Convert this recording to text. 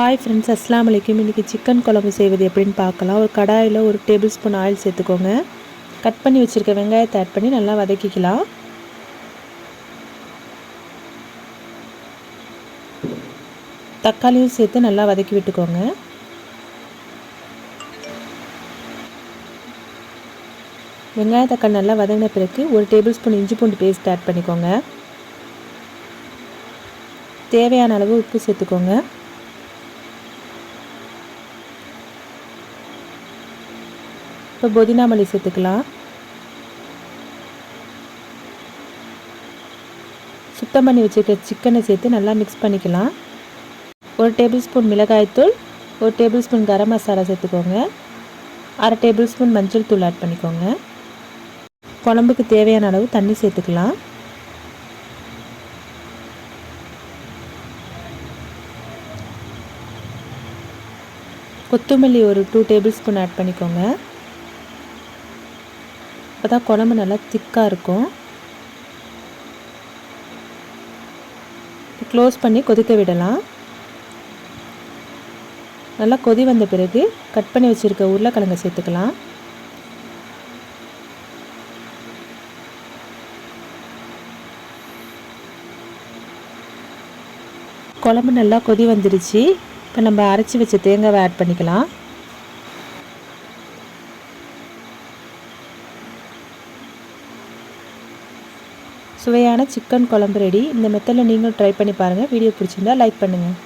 Hi friends அஸ்லாம் வலைக்கும் இன்றைக்கி சிக்கன் குழம்பு செய்வது எப்படின்னு பார்க்கலாம். ஒரு கடாயில் ஒரு டேபிள் ஸ்பூன் ஆயில் சேர்த்துக்கோங்க. கட் பண்ணி வச்சுருக்க வெங்காயத்தை ஆட் பண்ணி நல்லா வதக்கிக்கலாம். தக்காளியும் சேர்த்து நல்லா வதக்கி விட்டுக்கோங்க. வெங்காய தக்காளி நல்லா வதங்கின பிறகு ஒரு டேபிள் ஸ்பூன் இஞ்சி பூண்டு பேஸ்ட் ஆட் பண்ணிக்கோங்க. தேவையான அளவு உப்பு சேர்த்துக்கோங்க. இப்போ புதினா மல்லி சேர்த்துக்கலாம். சுத்தம் பண்ணி வச்சுருக்க சிக்கனை சேர்த்து நல்லா மிக்ஸ் பண்ணிக்கலாம். ஒரு டேபிள் ஸ்பூன் மிளகாய்த்தூள் ஒரு டேபிள் ஸ்பூன் கரம் மசாலா சேர்த்துக்கோங்க. அரை டேபிள் ஸ்பூன் மஞ்சள் தூள் ஆட் பண்ணிக்கோங்க. குழம்புக்கு தேவையான அளவு தண்ணி சேர்த்துக்கலாம். கொத்தமல்லி ஒரு டூ டேபிள் ஸ்பூன் ஆட் பண்ணிக்கோங்க. அப்போ தான் குழம்பு நல்லா திக்காக இருக்கும். க்ளோஸ் பண்ணி கொதிக்க விடலாம். நல்லா கொதி வந்த பிறகு கட் பண்ணி வச்சுருக்க உருளைக்கிழங்க சேர்த்துக்கலாம். குழம்பு நல்லா கொதி வந்துடுச்சு இப்போ நம்ம அரைச்சி வச்ச தேங்காவை ஆட் பண்ணிக்கலாம். சுவையான சிக்கன் குழம்பு ரெடி இந்த மெத்தடில் நீங்களும் ட்ரை பண்ணி பாருங்கள் வீடியோ பிடிச்சிருந்தா லைக் பண்ணுங்கள்